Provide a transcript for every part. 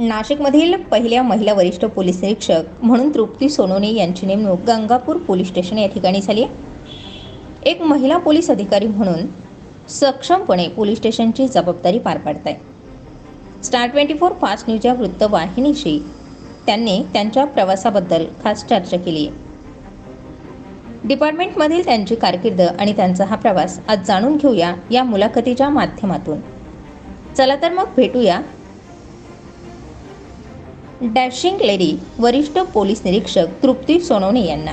नाशिकमधील पहिल्या महिला वरिष्ठ पोलीस निरीक्षक म्हणून तृप्ती सोनोने यांची नेमणूक गंगापूर पोलीस स्टेशन या ठिकाणी झाली आहे. एक महिला पोलीस अधिकारी म्हणून सक्षमपणे पोलीस स्टेशनची जबाबदारी पार पाडत आहे. Star twenty four fast news या वृत्तवाहिनीशी त्यांनी त्यांच्या प्रवासाबद्दल खास चर्चा केली आहे. डिपार्टमेंटमधील त्यांची कारकीर्द आणि त्यांचा हा प्रवास आज जाणून घेऊया या मुलाखतीच्या माध्यमातून. चला तर मग भेटूया डॅशिंग लेडी वरिष्ठ पोलीस निरीक्षक तृप्ती सोनवणे यांना.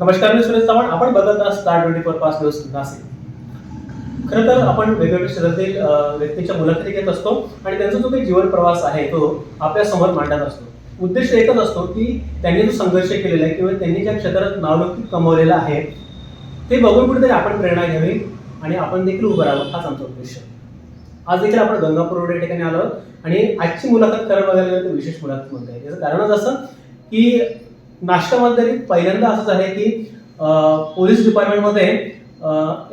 नमस्कार मी सुरेश चव्हाण. आपण बघत आहात स्टार ट्वेंटी फोर पाच न्यूज नाशिक. खरं तर आपण वेगवेगळ्या क्षेत्रातील व्यक्तीच्या मुलाखती घेत असतो आणि त्यांचा जो काही जीवन प्रवास आहे तो आपल्यासमोर मांडत असतो. उद्देश एकच असतो की त्यांनी जो संघर्ष केलेला आहे किंवा त्यांनी ज्या क्षेत्रात नावलौकिक कमवलेला आहे ते बघून कुठेतरी आपण प्रेरणा घ्यावी आणि आपण देखील उभं राहावं. हाच आमचा उद्देश आज देखील आपण गंगापूर या ठिकाणी आलो आणि आजची मुलाखत खरं बघायला गेलं तर विशेष मुलाखत म्हणता येईल. याचं कारणच असं की नाश्कामध्ये तरी पहिल्यांदा असंच आहे की पोलीस डिपार्टमेंटमध्ये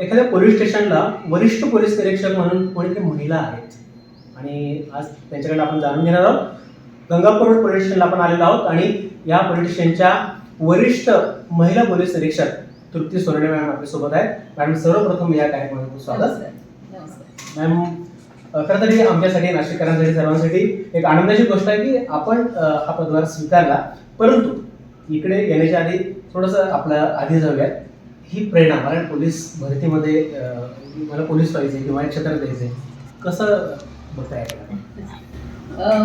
एखाद्या पोलीस स्टेशनला वरिष्ठ पोलीस निरीक्षक म्हणून कोणीतरी महिला आहेत आणि आज त्यांच्याकडे आपण जाणून घेणार आहोत. गंगापूर रोड पोलीस स्टेशनला आपण आलेलो आहोत आणि या पोलीस स्टेशनच्या वरिष्ठ महिला पोलीस निरीक्षक तृप्ती सोनवणे मॅडम आपल्यासोबत आहेत. मॅडम सर्वप्रथम या कार्यक्रमात स्वागत. मॅम खरं तर ही आमच्यासाठी नाशिककरांसाठी सर्वांसाठी एक आनंदाची गोष्ट आहे की आपण हा पदभार स्वीकारला. परंतु इकडे येण्याच्या आधी थोडंसं आपल्या आधी जाऊयात. ही प्रेरणा मला पोलीस भरतीमध्ये मला पोलीस व्हायचे किंवा या क्षेत्रात जायचंय कसं बघताय?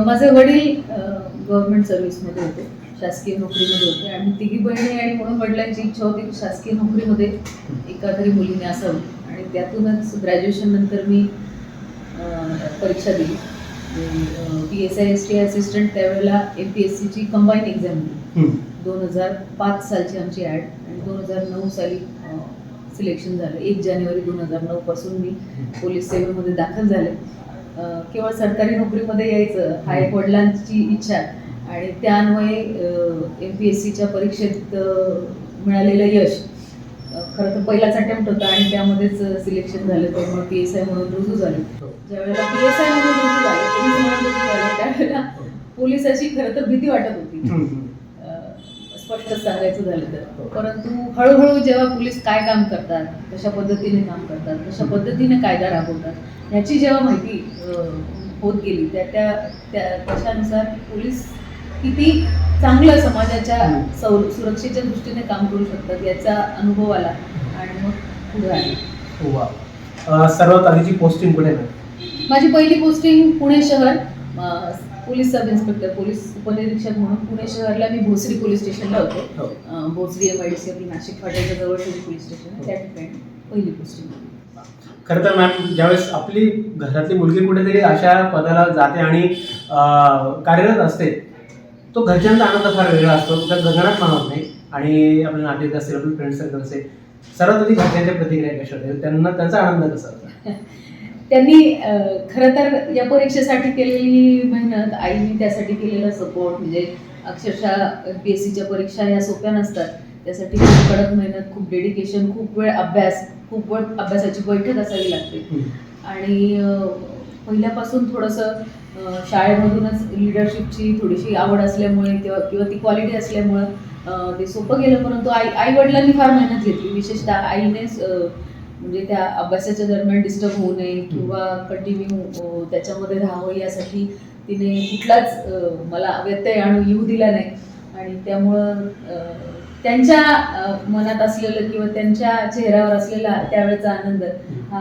माझे वडील गव्हर्नमेंट सर्व्हिसमध्ये होते शासकीय नोकरीमध्ये होते आणि तिघी बहिणी आणि म्हणून वडिलांची इच्छा होती की शासकीय नोकरीमध्ये एका तरी मुलीने असावं. आणि त्यातूनच ग्रॅज्युएशन नंतर मी परीक्षा दिली. P S I S T assistant त्यावेळेला एम पी एस सीची कंबाईन एक्झाम दिली. दोन हजार पाच सालची आमची ॲड आणि दोन हजार नऊ साली सिलेक्शन झालं. एक जानेवारी दोन हजार नऊपासून मी पोलीस सेवेमध्ये दाखल झाले. केवळ सरकारी नोकरीमध्ये यायचं हा एक वडिलांची इच्छा. आणि त्यान्वये एम पी एस सीच्या परीक्षेत मिळालेलं यश. खरं तर पहिलाच अटेम्प्ट होता आणि त्यामध्येच सिलेक्शन झालं त्यामुळे पी एस आय म्हणून रुजू झाले. हो. ज्यावेळेला पी एस आय म्हणून रुजू झाले पोलीस म्हणून रुजू झाले. त्यावेळेला पोलिसाची खरं तर भीती वाटत होती. स्पष्ट सांगायचं झालं हो. तर परंतु हळूहळू जेव्हा पोलीस काय काम करतात कशा पद्धतीने काम करतात कशा पद्धतीने कायदा राबवतात याची जेव्हा माहिती होत गेली त्या त्या त्या तशानुसार पोलीस किती चांगलं समाजाच्या. सौ सुरक्षेच्या दृष्टीने काम करू शकतात याचा अनुभव आला. आणि मग पुढे आले. हो, वा. अ, सर्वात आधीची पोस्टिंग कुठे माझी पहिली पोस्टिंग पुणे शहर. अ, पोलीस सब इन्स्पेक्टर पोलीस उपनिरीक्षक म्हणून पुणे शहरला मी भोसरी पोलीस स्टेशनला होते. हो. अ, Bhosari M I D C आपली नाशिक फाट्याच्या जवळ पोलीस स्टेशन आहे. त्या ठिकाणी पहिली पोस्टिंग खरं तर मॅम ज्यावेळेस आपली घरातली मुलगी कुठेतरी अशा पदाला जाते आणि अं, कार्यरत असते तो घरच्यांचा आनंद फार वेगळा असतो. त्या गगनात मानत नाही. आणि आपले नातेवाईक असतील आपले फ्रेंड सर्कल असेल सर्वात आधी घरच्यांच्या प्रतिक्रिया कशा होत्या? त्यांना त्यांचा आनंद कसा होता? त्यांनी खरं तर या परीक्षेसाठी केलेली मेहनत आईने त्यासाठी केलेला सपोर्ट म्हणजे अक्षरशः पी एस सीच्या परीक्षा या सोप्या नसतात. त्यासाठी खूप कडक मेहनत खूप डेडिकेशन खूप वेळ अभ्यास खूप वेळ अभ्यासाची बैठक असावी लागते. आणि पहिल्यापासून थोडंसं शाळेमधूनच लिडरशिपची थोडीशी आवड असल्यामुळे किंवा किंवा ती क्वालिटी असल्यामुळं ते सोपं गेलं. परंतु आई आई वडिलांनी फार मेहनत घेतली. विशेषतः आईनेच म्हणजे त्या अभ्यासाच्या दरम्यान डिस्टर्ब होऊ नये किंवा कंटिन्यू त्याच्यामध्ये राहावं यासाठी तिने कुठलाच मला व्यत्यय आणू येऊ दिला नाही. आणि त्यामुळं त्यांच्या मनात असलेलं किंवा त्यांच्या चेहऱ्यावर असलेला त्यावेळेचा आनंद हा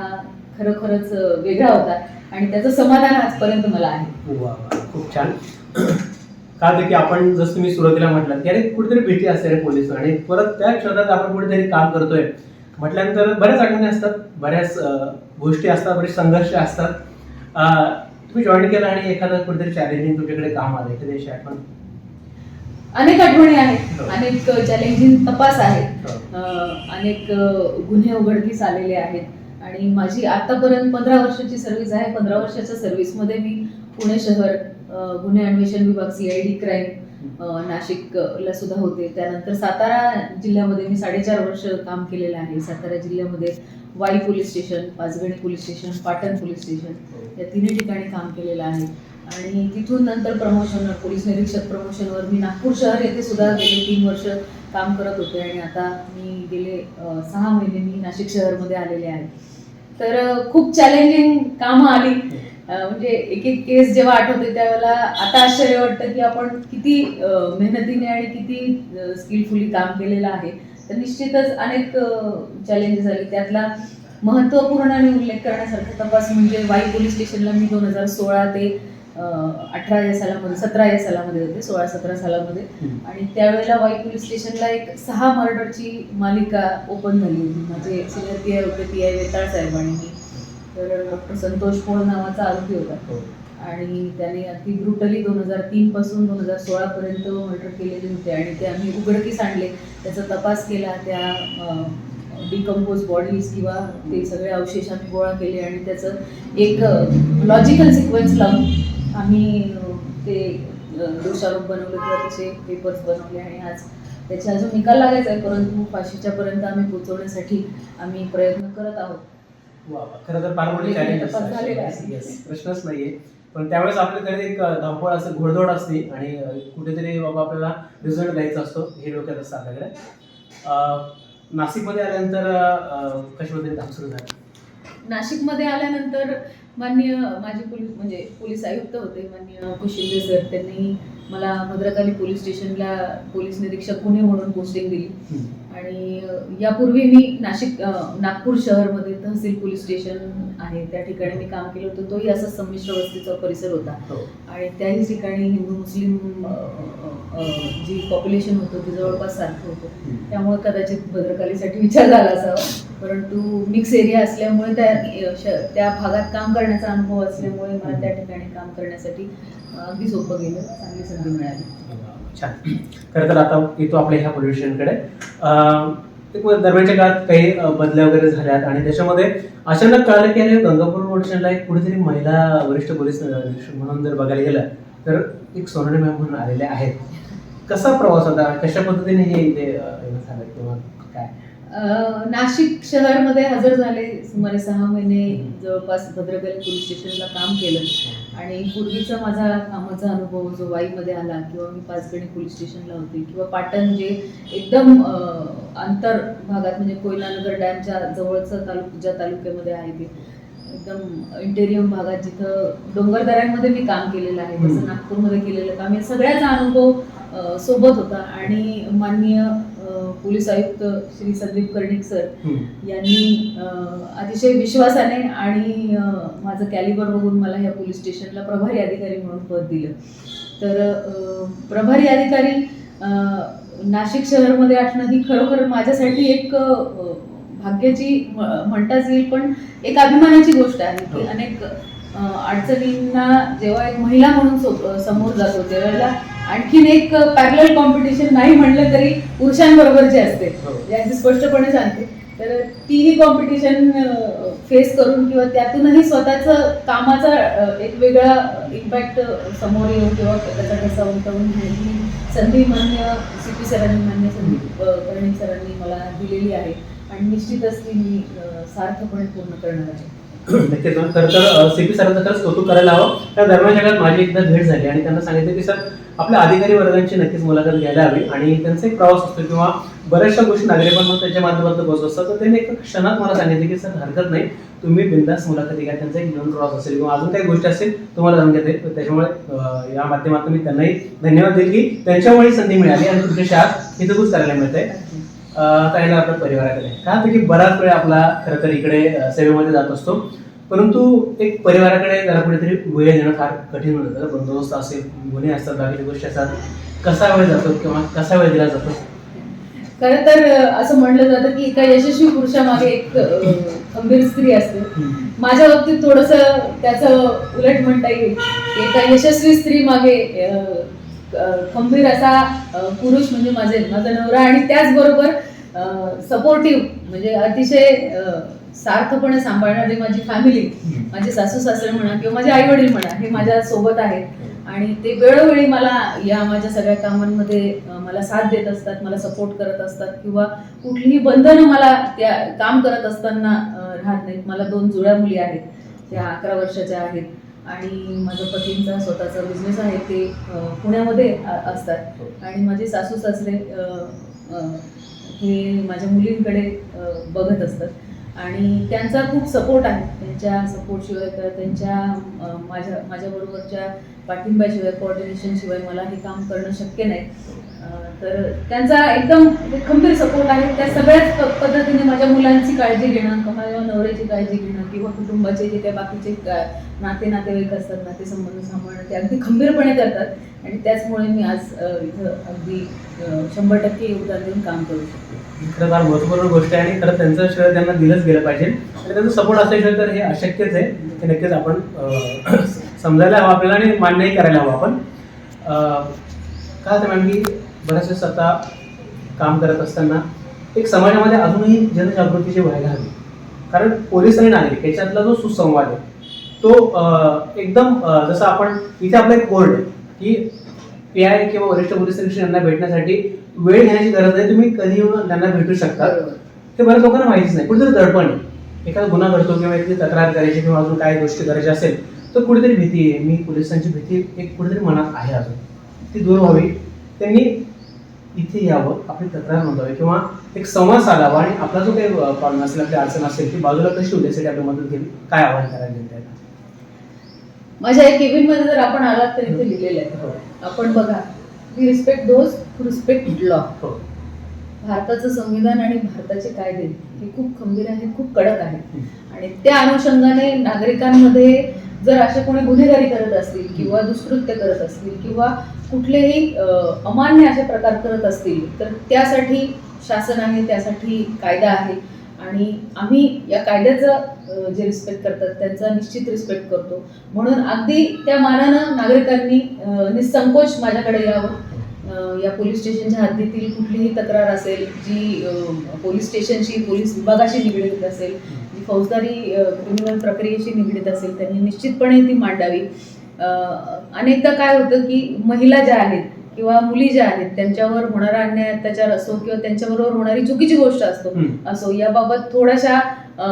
खरोखरच वेगळा होता. आणि त्याचं समाधान आजपर्यंत मला आहे. वा वा खूप छान. का तर की आपण जसं तुम्ही सुरुवातीला म्हटलं की अरे कुठेतरी भीती असते रे पोलीस आणि परत त्या क्षेत्रात आपण कुठेतरी काम करतोय. म्हटल्यानंतर बऱ्याच आठवणी असतात बऱ्याच अं, गोष्टी असतात बरेच संघर्ष असतात. अं, तुम्ही जॉईन केलं आणि एखादं कुठेतरी चॅलेंजिंग तुमच्याकडे काम आलं एखादी अशी आठवण अनेक आठवणी आहेत. हो. अनेक चॅलेंजिंग तपास आहेत. हो. अ, अनेक अ, गुन्हे उघडकीस आलेले आहेत. आणि माझी आतापर्यंत पंधरा वर्षाची सर्व्हिस आहे. पंधरा वर्षाच्या सर्व्हिसमध्ये मी पुणे शहर गुन्हे अन्वेषण विभाग सी आय डी क्राईम नाशिकला सुद्धा होते. त्यानंतर सातारा जिल्ह्यामध्ये मी साडेचार वर्ष काम केलेलं आहे. सातारा जिल्ह्यामध्ये Wai police station Panchgani police station Patan police station या तिन्ही ठिकाणी काम केलेलं आहे. आणि तिथून नंतर प्रमोशन पोलीस निरीक्षक प्रमोशनवर मी नागपूर शहर येथे सुद्धा गेले तीन वर्ष काम करत होते. आणि आता मी गेले सहा महिने मी नाशिक शहरमध्ये आलेले आहे. तर खूप चॅलेंजिंग कामं आली. म्हणजे एक एक केस जेव्हा आठवते त्यावेळेला आता आश्चर्य वाटतं की आपण किती मेहनतीने आणि किती स्किलफुली काम केलेलं आहे. तर निश्चितच अनेक चॅलेंजेस आले. त्यातला महत्त्वपूर्ण आणि उल्लेख करण्यासारखा तपास म्हणजे वाई पोलीस स्टेशनला मी दोन हजार सोळा ते अठरा या सालामध्ये सतरा या सालामध्ये होते सोळा सतरा सालामध्ये. आणि त्यावेळेला वाई पोलीस स्टेशनला एक सहा मर्डरची मालिका ओपन झाली होती. माझे सिनियर पी आय होते पी आय वेताळ साहेब आणि मी तर डॉक्टर संतोष पोळ नावाचा आरोपी होता. आणि त्याने अगदी ब्रुटली दोन हजार तीन पासून दोन हजार सोळा पर्यंत मर्डर केलेले होते. आणि ते आम्ही उघडकीस आणले. त्याचा तपास केला. त्या डिकम्पोज बॉडीज किंवा ते सगळे अवशेष आम्ही गोळा केले. आणि त्याचं एक लॉजिकल सिक्वेन्स लावून आम्ही ते दोषारोप बनवले किंवा तसे पेपर्स बनवले आणि आज. त्याचे अजून निकाल लागायचा आहे परंतु फाशीच्या पर्यंत आम्ही पोहोचवण्यासाठी आम्ही प्रयत्न करत आहोत. खरं तर फार मोठी चॅलेंज. प्रश्नच नाहीये. पण त्यावेळेस आपल्याकडे एक धावपळ असते घोडदौड असते आणि कुठेतरी बाबा आपल्याला रिझल्ट द्यायचा असतो हे डोक्यात असतं आपल्याकडे. नाशिकमध्ये आल्यानंतर अ, कशा पद्धतीने काम सुरू झालं? नाशिकमध्ये आल्यानंतर मान्य माझे पोलीस म्हणजे पोलीस आयुक्त होते मान्य कुशिंदे सर त्यांनी मला भद्रकाली पोलीस स्टेशनला पोलीस निरीक्षक पुणे म्हणून पोस्टिंग दिली. आणि यापूर्वी मी नाशिक नागपूर शहरमध्ये तहसील पोलीस स्टेशन आहे त्या ठिकाणी मी काम केलं होतं तोही असा संमिश्र वस्तीचा परिसर होता. हो. आणि त्याही ठिकाणी हिंदू मुस्लिम जी पॉप्युलेशन होतं ते जवळपास सारखं होतं. त्यामुळे कदाचित भद्रकालीसाठी विचार झाला असावा. परंतु मिक्स एरिया असल्यामुळे त्या त्या भागात काम करण्याचा अनुभव असल्यामुळे मला त्या ठिकाणी काम करण्यासाठी अगदी सोपं गेलं. चांगली संधी मिळाली. छान. खरं तर आता येतो आपल्या ह्या मग दरम्यानच्या काळात काही बदल्या वगैरे झाल्यात आणि त्याच्यामध्ये अचानक कळालं की अरे गंगापूर पोलीस स्टेशनला एक कुठेतरी महिला वरिष्ठ पोलीस म्हणून जर बघायला गेलं तर एक सोनवणे मॅम म्हणून आलेले आहेत. कसा प्रवास होता? कशा पद्धतीने हे इथे झालं किंवा काय? नाशिक शहरमध्ये हजर झाले सुमारे सहा महिने जवळपास भद्रकाली पोलीस स्टेशनला काम केलं. आणि पूर्वीचा माझा कामाचा अनुभव जो वाईमध्ये आला किंवा मी पाचगणी पोलीस स्टेशनला होते किंवा पाटण जे एकदम अंतर भागात म्हणजे कोयनानगर डॅमच्या जवळचं तालुक ज्या तालुक्यामध्ये आहे ते एकदम इंटेरियम भागात जिथं डोंगरदऱ्यांमध्ये मी काम केलेलं आहे जसं. नागपूरमध्ये केलेलं काम या सगळ्याचा अनुभव सोबत होता आणि माननीय पोलीस आयुक्त श्री संदीप कर्णिक सर. यांनी अतिशय विश्वासाने आणि माझं कॅलिबर बघून मला ह्या पोलीस स्टेशनला प्रभारी अधिकारी म्हणून पद दिलं तर प्रभारी अधिकारी नाशिक शहरमध्ये असणं ही खरोखर माझ्यासाठी एक भाग्याची म्हणताच येईल पण एक अभिमानाची गोष्ट आहे की हो. अनेक अडचणींना जेव्हा एक महिला म्हणून समोर जातो त्यावेळेला आणखीन एक पॅरल कॉम्पिटिशन नाही म्हणलं तरी पुरुषांबरोबरची असते हो. याची स्पष्टपणे सांगते तर तीही कॉम्पिटिशन फेस करून किंवा त्यातूनही स्वतःचं कामाचा एक वेगळा इम्पॅक्ट समोर येऊन किंवा त्याचा कसा उमटवून संधी मान्य सी पी सरांनी मान्य संदीप अ, कर्णिक सरांनी मला दिलेली आहे आणि निश्चितच ती सार्थपणे पूर्ण करणार नक्कीच मॅम. खरं तर सी पी सरांचं खरंच कौतुक करायला हवं. त्या दरम्यान जगात माझी एकदा भेट झाली आणि त्यांना सांगितलं की सर आपल्या अधिकारी वर्गांची नक्कीच मुलाखत घ्यायला हवी आणि त्यांचा एक प्रवास असतो किंवा बऱ्याचशा गोष्टी नागरिकांना त्यांच्या माध्यमातून बसत असतात तर त्यांनी एका क्षणात मला सांगितलं की सर हरकत नाही. तुम्ही बिंदास मुलाखती घ्या. त्यांचा एक नवीन प्रवास असेल किंवा अजून काही गोष्टी असेल तुम्हाला जाणून घेता येईल. तर त्याच्यामुळे या माध्यमातून मी त्यांनाही धन्यवाद देईल की त्यांच्यामुळे संधी मिळाली आणि तुमच्या शाळा हितगुज करायला मिळते येणार आपल्या परिवाराकडे. का तर की बराच वेळ आपला खरं तर इकडे सेवेमध्ये जात असतो. परंतु एक परिवाराकडे जरा कुठेतरी वेळ देणं फार कठीण होतं. जर बंदोबस्त असेल गुन्हे असतात बाकीच्या गोष्टी असतात. कसा वेळ जातो किंवा कसा वेळ दिला जातो? खरं तर असं म्हणलं जातं की एका यशस्वी पुरुषामागे एक खंबीर स्त्री असते. माझ्या बाबतीत थोडस त्याचं उलट म्हणता येईल. एका यशस्वी स्त्री मागे खंबीर असा पुरुष म्हणजे माझे माझा नवरा आणि त्याचबरोबर सपोर्टिव्ह म्हणजे अतिशय सार्थपणे सांभाळणारी माझी फॅमिली माझे सासू सासरे म्हणा किंवा माझे आई वडील म्हणा हे माझ्या सोबत आहेत आणि ते वेळोवेळी मला या माझ्या सगळ्या कामांमध्ये मला साथ देत असतात मला सपोर्ट करत असतात किंवा कुठलीही बंधनं मला त्या काम करत असताना राहत नाहीत. मला दोन जुळ्या मुली आहेत. त्या अकरा वर्षाच्या आहेत. आणि माझ्या पतींचा स्वतःचा बिझनेस आहे ते पुण्यामध्ये असतात. आणि माझे सासू सासरे हे माझ्या मुलींकडे बघत असतात. आणि त्यांचा खूप सपोर्ट आहे. त्यांच्या सपोर्टशिवाय किंवा त्यांच्या माझ्या माझ्याबरोबरच्या पाठिंब्याशिवाय कोऑर्डिनेशनशिवाय मला हे काम करणं शक्य नाही. तर त्यांचा एकदम म्हणजे खंबीर सपोर्ट आहे. त्या सगळ्याच पद्धतीने माझ्या मुलांची काळजी घेणं किंवा माझ्या नवऱ्याची काळजी घेणं किंवा कुटुंबाचे जे काही बाकीचे का- नाते नातेवाईक असतात नातेसंबंध सांभाळणं ते अगदी खंबीरपणे करतात. आणि त्याचमुळे मी आज इथं अगदी शंभर टक्के योगदान देऊन काम करू शकते. खरं फार महत्त्वपूर्ण गोष्ट आहे आणि खरं त्यांचं श्रेय त्यांना दिलंच गेलं पाहिजे. आणि त्यांचा सपोर्ट असेल तर हे अशक्यच आहे. हे नक्कीच आपण समजायला हवं आपल्याला आणि मान्यही करायला हवं आपण. का काय होतं मॅम की बऱ्याच वेळेस आता काम करत असताना एक समाजामध्ये अजूनही जनजागृतीची व्हायला हवी कारण पोलीस आणि नागरिक याच्यातला जो सुसंवाद आहे तो एकदम जसं आपण इथे आपलं एक बोर्ड आहे की पी आय किंवा वरिष्ठ पोलीस निरीक्षक यांना भेटण्यासाठी वेळ घेण्याची गरज नाही तुम्ही कधी येऊन त्यांना भेटू शकता. ते बऱ्याच लोकांना माहितीच नाही. कुठेतरी दडपण आहे. एखादा गुन्हा घडतो किंवा एखादी तक्रार करायची किंवा अजून काय गोष्टी करायच्या असेल तर कुठेतरी भीती आहे. मी पोलिसांची भीती एक कुठेतरी मनात आहे अजून. ती दूर व्हावी. त्यांनी इथे यावं आपली तक्रार नोंदवावी किंवा एक संवाद साधावा आणि आपला जो काही प्रॉब्लेम असेल आपली अडचण असेल ती बाजूला कशी होईल यासाठी आपली मदत काय आव्हान करायला देत माझ्या केबिनमध्ये जर आपण आलात तर इथे लिहिलेलं आहे. हो. आपण बघा we respect those respect law भारताचं संविधान आणि भारताचे कायदे हे खूप खंबीर आहेत खूप कडक आहेत. आणि त्या अनुषंगाने नागरिकांमध्ये जर असे कोणी गुन्हेगारी करत असतील किंवा दुष्कृत्य करत असतील किंवा कुठलेही अमान्य असे प्रकार करत असतील तर त्यासाठी शासन आहे त्यासाठी कायदा आहे. आणि आम्ही या कायद्याचं जे रिस्पेक्ट करतात त्यांचा निश्चित रिस्पेक्ट करतो. म्हणून अगदी त्या मानानं नागरिकांनी निसंकोच माझ्याकडे यावं. या पोलीस स्टेशनच्या हद्दीतील कुठलीही तक्रार असेल जी पोलीस स्टेशनशी पोलीस विभागाशी निगडीत असेल फौजदारी क्रिमिनल प्रक्रियेशी निगडीत असेल त्यांनी निश्चितपणे ती मांडावी अनेकदा काय होतं की महिला ज्या आहेत किंवा मुली ज्या आहेत त्यांच्यावर होणारा अन्याय अत्याचार असो किंवा त्यांच्याबरोबर होणारी चुकीची गोष्ट असतो. असो याबाबत थोड्याशा अ,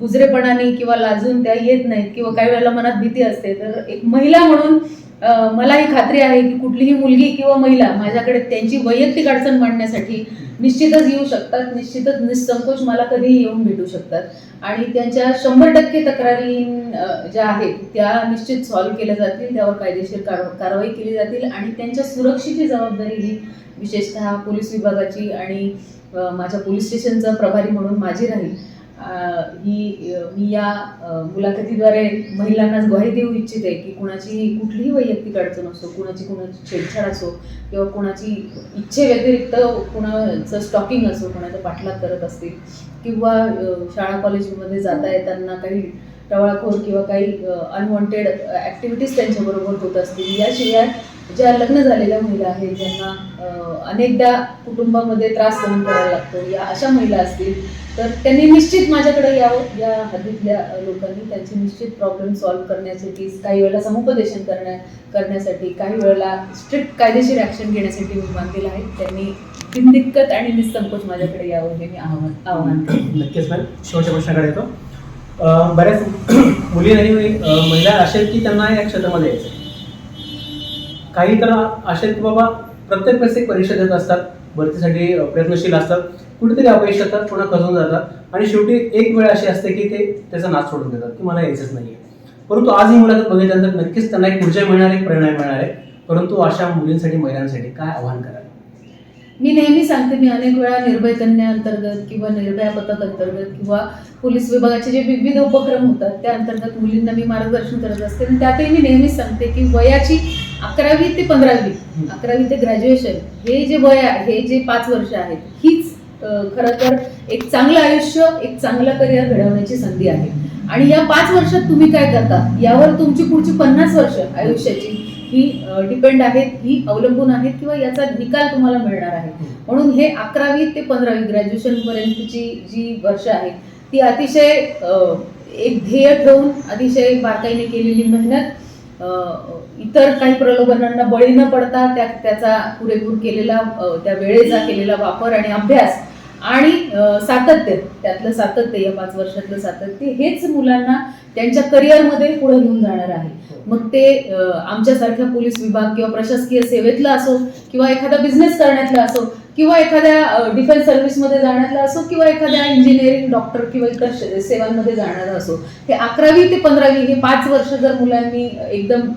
बुजरेपणाने किंवा लाजून त्या येत नाहीत किंवा काही वेळेला मनात भीती असते तर एक महिला म्हणून मला ही खात्री आहे की कुठलीही मुलगी किंवा महिला माझ्याकडे त्यांची वैयक्तिक अडचण मांडण्यासाठी निश्चितच येऊ शकतात निश्चितच निसंकोच मला कधीही येऊन भेटू शकतात. आणि त्यांच्या शंभर टक्के तक्रारी ज्या आहेत त्या निश्चित सॉल्व्ह केल्या जातील त्यावर कायदेशीर कारवाई केली जातील आणि त्यांच्या सुरक्षेची जबाबदारी ही विशेषतः पोलीस विभागाची आणि माझ्या पोलीस स्टेशनचा प्रभारी म्हणून माझी राहील. ही मी या मुलाखतीद्वारे महिलांनाच ग्वाही देऊ इच्छिते की कुणाची कुठलीही वैयक्तिक अडचण असो कुणाची कुणाची छेडछाड असो किंवा कुणाची इच्छेव्यतिरिक्त कुणाचं स्टॉकिंग असो कुणाचा पाठलाग करत असतील किंवा शाळा कॉलेजमध्ये जाता येताना काही टवाळखोर किंवा काही अनवॉन्टेड ॲक्टिव्हिटीज त्यांच्याबरोबर होत असतील याशिवाय ज्या लग्न झालेल्या महिला आहेत ज्यांना अनेकदा कुटुंबामध्ये त्रास सहन करावा लागतो या अशा महिला असतील तर त्यांनी निश्चित माझ्याकडे यावं या हद्दीतल्या लोकांनी त्यांचे निश्चित प्रॉब्लेम सॉल्व्ह करण्यासाठी काही वेळेला समुपदेशन करण्या करण्यासाठी काही वेळेला स्ट्रिक्ट कायदेशीर ॲक्शन घेण्यासाठी मी बांधलेलं आहे. त्यांनी बिनदिक्कत आणि निसंकोच माझ्याकडे यावं हे मी आव्हान आव्हान नक्कीच मॅम शेवटच्या प्रश्नाकडे येतो. बऱ्याच मुली आणि महिला असेल की त्यांना या क्षेत्रामध्ये यायचं काही तर असे की बाबा प्रत्येक वेळेस एक परीक्षा देत असतात भरतीसाठी प्रयत्नशील असतात. कुठेतरी अपयश येतात पुन्हा खचून जातात आणि शेवटी एक वेळ अशी असते की ते त्याचा नाच सोडून देतात की मला यायचंच नाही परंतु आज ही मुलाखत बघितल्यानंतर नक्कीच त्यांना एक ऊर्जा मिळणार एक प्रेरणा मिळणार आहे. परंतु अशा मुलींसाठी महिलांसाठी काय आव्हान कराल? मी नेहमी सांगते मी अनेक वेळा निर्भय कन्या अंतर्गत किंवा निर्भया पथक अंतर्गत किंवा पोलीस विभागाचे जे विविध उपक्रम होतात त्या अंतर्गत मुलींना मी मार्गदर्शन करत असते. आणि त्यातही मी नेहमीच सांगते की वयाची अकरावी ते पंधरावी अकरावी ते ग्रॅज्युएशन हे जे वय आहे हे जे पाच वर्ष आहेत हीच खरं तर एक चांगलं आयुष्य एक चांगलं करिअर घडवण्याची संधी आहे. आणि या पाच वर्षात तुम्ही काय करता? यावर तुमची पुढची पन्नास वर्ष आयुष्याची ही डिपेंड आहेत ही अवलंबून आहेत किंवा याचा निकाल तुम्हाला मिळणार आहे. म्हणून हे अकरावी ते पंधरावी ग्रॅज्युएशन पर्यंतची जी वर्ष आहेत ती अतिशय एक ध्येय ठेवून अतिशय बारकाईने केलेली मेहनत इतर काही प्रलोभनांना बळी न पडता त्या त्याचा पुरेपूर केलेला त्या वेळेचा केलेला वापर आणि अभ्यास आणि सातत्य त्यातलं सातत्य या पाच वर्षातलं सातत्य हेच मुलांना त्यांच्या करिअरमध्ये पुढे घेऊन जाणार आहे. मग ते आमच्यासारख्या पोलीस विभाग किंवा प्रशासकीय सेवेतला असो किंवा एखादा बिझनेस करण्यातला असो किंवा एखाद्या डिफेन्स सर्व्हिसमध्ये जाण्यातला असो किंवा एखाद्या इंजिनिअरिंग डॉक्टर किंवा इतर सेवांमध्ये जाण्याचा असो हे अकरावी ते पंधरावी हे पाच वर्ष जर मुलांनी एकदम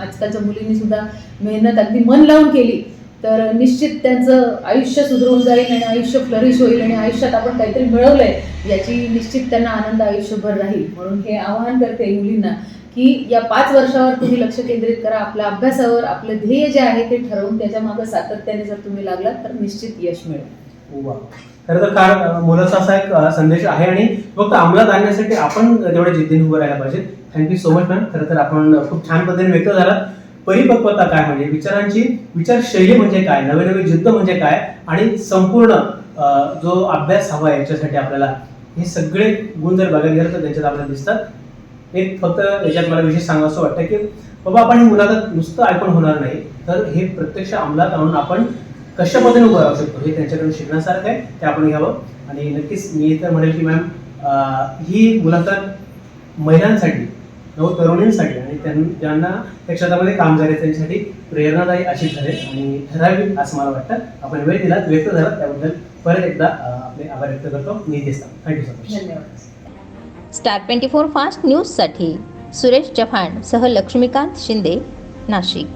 आजकालच्या मुलींनी सुद्धा मेहनत अगदी मन लावून केली तर निश्चित त्यांचं आयुष्य सुधरून जाईल आणि आयुष्य फ्लरिश होईल आणि आयुष्यात आपण काहीतरी मिळवलंय याची निश्चित त्यांना आनंद आयुष्यभर राहील. म्हणून हे आवाहन करते मुलींना. की या पाच वर्षावर तुम्ही लक्ष केंद्रित करा आपल्या अभ्यासावर आपलं ध्येय जे आहे ते ठरवून त्याच्यामागे सातत्याने जर तुम्ही लागलात तर निश्चित यश मिळेल. वा. खरं तर फार मोलाचा असा एक संदेश आहे आणि फक्त अंमलात आणण्यासाठी आपण तेवढ्या जिद्दीने उभं राहायला पाहिजे. थँक्यू सो मच मॅम खरं तर आपण खूप छान पद्धतीने व्यक्त झाला परिपक्वता काय म्हणजे? विचारांची विचारशैली म्हणजे काय? नवे नवे जिद्द म्हणजे काय? आणि संपूर्ण जो अभ्यास हवा आहे याच्यासाठी आपल्याला हे सगळे गुण जर बघायला गेलं तर त्यांच्यात आपल्याला दिसतात. एक फक्त याच्यात मला विशेष सांगा असं वाटतं की बाबा आपण ही मुलाखत नुसतं ऐकून होणार नाही. तर हे प्रत्यक्ष अंमलात आणून आपण कशा पद्धतीने उभं राहू शकतो? हे त्यांच्याकडून शिकण्यासारखं आहे ते आपण घ्यावं. आणि नक्कीच मी तर म्हणेल की मॅम ही मुलाखत महिलांसाठी नव तरुणींसाठी आणि त्यां- ज्यांना त्या क्षेत्रामध्ये काम झाले त्यांच्यासाठी प्रेरणादायी अशी ठरेल आणि ठरावी असं मला वाटतं. आपण वेळ दिलात व्यक्त झाला त्याबद्दल परत एकदा आपले आभार व्यक्त करतो. मी Nidhi thank you so much. धन्यवाद. स्टार ट्वेंटी फोर फास्ट न्यूजसाठी सुरेश चव्हाण सह लक्ष्मीकांत शिंदे नाशिक.